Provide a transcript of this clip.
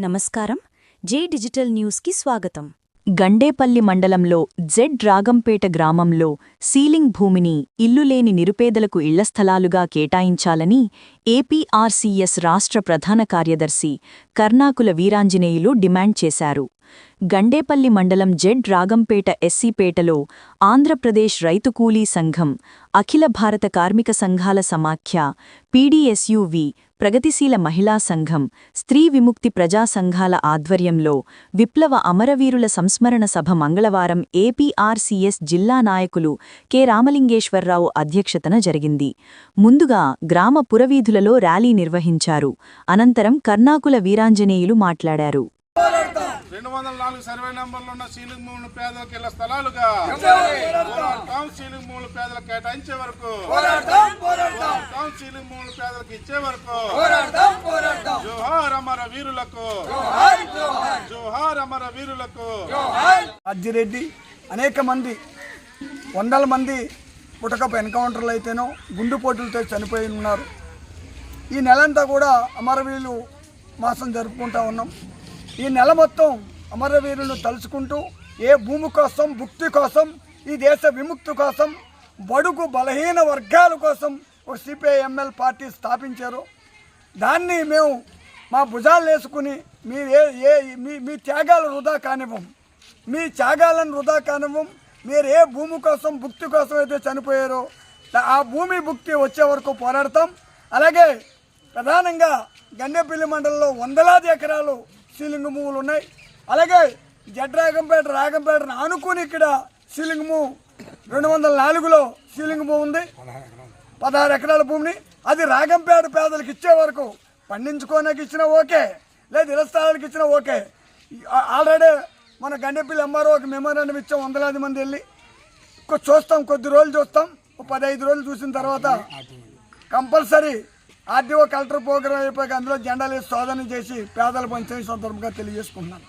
నమస్కారం. జే డిజిటల్ న్యూస్కి స్వాగతం. గండేపల్లి మండలంలో జెడ్ రాగంపేట గ్రామంలో సీలింగ్ భూమిని ఇల్లులేని నిరుపేదలకు ఇళ్ళ స్థలాలుగా కేటాయించాలని ఏపీఆర్సీఎస్ రాష్ట్ర ప్రధాన కార్యదర్శి కర్ణాకుల వీరాంజనేయులు డిమాండ్ చేశారు. గండేపల్లి మండలం జెడ్ రాగంపేట ఎస్సీపేటలో ఆంధ్రప్రదేశ్ రైతు కూలీ సంఘం అఖిల భారత కార్మిక సంఘాల సమాఖ్య పీడీఎస్యువి ప్రగతిశీల మహిళా సంఘం స్త్రీ విముక్తి ప్రజా సంఘాల ఆధ్వర్యంలో విప్లవ అమరవీరుల సంస్మరణ సభ మంగళవారం ఏపీఆర్సీఎస్ జిల్లా నాయకులు కె. రామలింగేశ్వరరావు అధ్యక్షతన జరిగింది. ముందుగా గ్రామ పురవీధులలో ర్యాలీ నిర్వహించారు. అనంతరం కర్ణాకుల వీరాంజనేయులు మాట్లాడారు. రెండు వందల నాలుగు సర్వే నంబర్లు ఉన్న సీలింగ్ భూములు పేదలకు ఇళ్ళ స్థలాలుగా. పోరాడతాం సీలింగ్ భూములు పేదలకు కేటాయించే వరకు. పోరాడతాం సీలింగ్ భూములు పేదలకు ఇచ్చే వరకు. జోహార్ అమర వీరులకు. జోహార్ అమర వీరులకు. అజ్జిరెడ్డి అనేక మంది వందల మంది పుటకపు ఎన్కౌంటర్లు అయితేనో గుండుపోటులతో చనిపోయి ఉన్నారు. ఈ నెలంతా కూడా అమరవీరులు మాసం జరుపుకుంటా ఉన్నాం. ఈ నెల మొత్తం అమరవీరులను తలుచుకుంటూ ఏ భూమి కోసం భుక్తి కోసం ఈ దేశ విముక్తి కోసం బడుగు బలహీన వర్గాల కోసం ఒక సిపిఐఎంఎల్ పార్టీ స్థాపించారు. దాన్ని మేము మా భుజాలు వేసుకుని మీ ఏ ఏ మీ మీ త్యాగాలు వృధా కానివ్వం. మీ త్యాగాలను వృధా కానివ్వం. మీరు ఏ భూమి కోసం భుక్తి కోసం అయితే చనిపోయారో ఆ భూమి భుక్తి వచ్చే వరకు పోరాడతాం. అలాగే ప్రధానంగా గండేపల్లి మండలంలో వందలాది ఎకరాలు సీలింగ్ భూములు ఉన్నాయి. అలాగే జడ్రాగంపేట రాగంపేటను ఆనుకుని ఇక్కడ సీలింగ్ రెండు వందల నాలుగులో సీలింగ్ ఉంది. పదహారు ఎకరాల భూమిని అది రాగంపేట పేదలకు ఇచ్చే వరకు పండించుకోనకి ఇచ్చినా ఓకే లేదు ఇళ్ళ ఇచ్చినా ఓకే. ఆల్రెడీ మన గండెపల్లి ఎంఆర్ఓ ఒక మెమోరాండం ఇచ్చాం వందలాది మంది వెళ్ళి. చూస్తాం కొద్ది రోజులు చూస్తాం. ఒక పదహైదు రోజులు చూసిన తర్వాత కంపల్సరీ ఆర్డీఓ కలెక్టర్ ప్రోగ్రాం అయిపోయాక అందులో జెండాలు సోదన చేసి పేదల పంచే సందర్భంగా తెలియజేసుకుంటున్నాను